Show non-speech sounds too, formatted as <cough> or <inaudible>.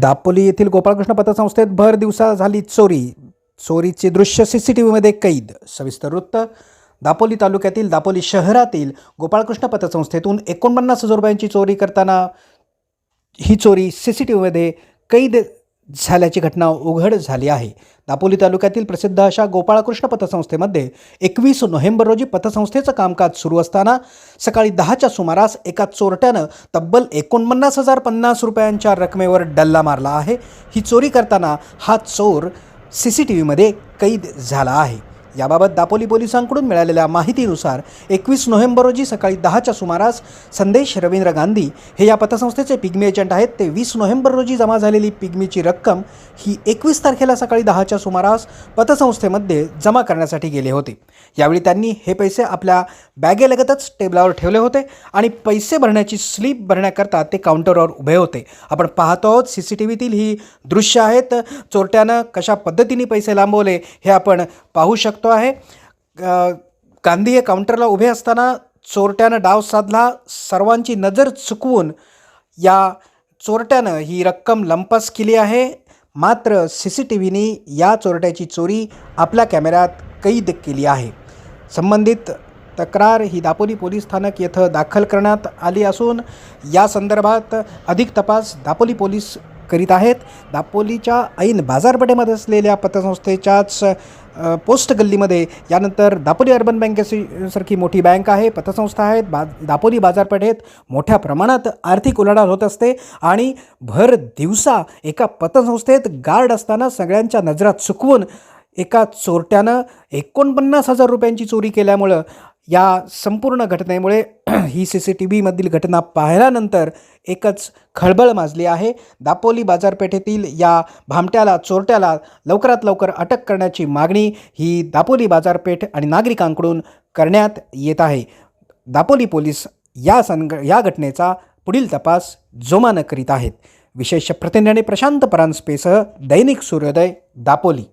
दापोली येथील गोपाळकृष्ण पतसंस्थेत भर दिवसा झाली चोरी. चोरीचे दृश्य सी सी टी व्हीमध्ये कैद. सविस्तर वृत्त दापोली तालुक्यातील दापोली शहरातील गोपाळकृष्ण पतसंस्थेतून एकोणपन्नास हजार रुपयांची चोरी करताना ही चोरी सी सी टी व्हीमध्ये कैद झाल्याची घटना उघड झाली आहे. दापोली तालुक्यातील प्रसिद्ध अशा गोपाळकृष्ण पतसंस्थेमध्ये एकवीस नोव्हेंबर रोजी पतसंस्थेचं कामकाज सुरू असताना सकाळी दहाच्या सुमारास एका चोरट्यानं तब्बल एकोणपन्नास हजार पन्नास रुपयांच्या रकमेवर डल्ला मारला आहे. ही चोरी करताना हा चोर सी सी टी व्हीमध्ये कैद झाला आहे. याबाबत दापोली पोलिसांकडून मिळालेल्या माहितीनुसार एकवीस नोव्हेंबर रोजी सकाळी दहाच्या सुमारास संदेश रवींद्र गांधी हे या पतसंस्थेचे पिग्मी एजंट आहेत. ते वीस नोव्हेंबर रोजी जमा झालेली पिग्मीची रक्कम ही एकवीस तारखेला सकाळी दहाच्या सुमारास पतसंस्थेमध्ये जमा करण्यासाठी गेले होते. यावेळी त्यांनी हे पैसे आपल्या बॅगेलगतच टेबलावर ठेवले होते आणि पैसे भरण्याची स्लिप भरण्याकरता ते काउंटरवर उभे होते. आपण पाहतो आहोत सी सी टी व्हीतील ही दृश्य आहेत. चोरट्यानं कशा पद्धतीने पैसे लांबवले हे आपण पाहू शकतो. आहे. गांधी हे काउंटरला उभे असताना चोरट्यानं डाव साधला. सर्वांची नजर चुकवून या चोरट्यानं ही रक्कम लंपास केली आहे. मात्र सी सी टी व्हीनी या चोरट्याची चोरी आपल्या कॅमेऱ्यात कैद केली आहे. संबंधित तक्रार ही दापोली पोलीस स्थानक येथं दाखल करण्यात आली असून या संदर्भात अधिक तपास दापोली पोलीस करीत आहेत. दापोलीच्या ऐन बाजारपेठेमध्ये असलेल्या पतसंस्थेच्याच पोस्ट गल्लीमध्ये यानंतर दापोली अर्बन बँकेची सारखी मोठी बँक आहे. पतसंस्था आहेत. बा दापोली बाजारपेठेत मोठ्या प्रमाणात आर्थिक उलाढाल होत असते आणि भर दिवसा एका पतसंस्थेत गार्ड असताना सगळ्यांच्या नजरात चुकवून एका चोरट्यानं एकोणपन्नास हजार रुपयांची चोरी केल्यामुळं या संपूर्ण घटनेमुळे <clears throat> ही सी सी टी व्हीमधील घटना पाहिल्यानंतर एकच खळबळ माजली आहे. दापोली बाजारपेठेतील या भामट्याला चोरट्याला लवकरात लवकर अटक करण्याची मागणी ही दापोली बाजारपेठ आणि नागरिकांकडून करण्यात येत आहे. दापोली पोलीस या संग या घटनेचा पुढील तपास जोमानं करीत आहेत. विशेष प्रतिनिधी प्रशांत परांजपेसह दैनिक सूर्योदय दापोली.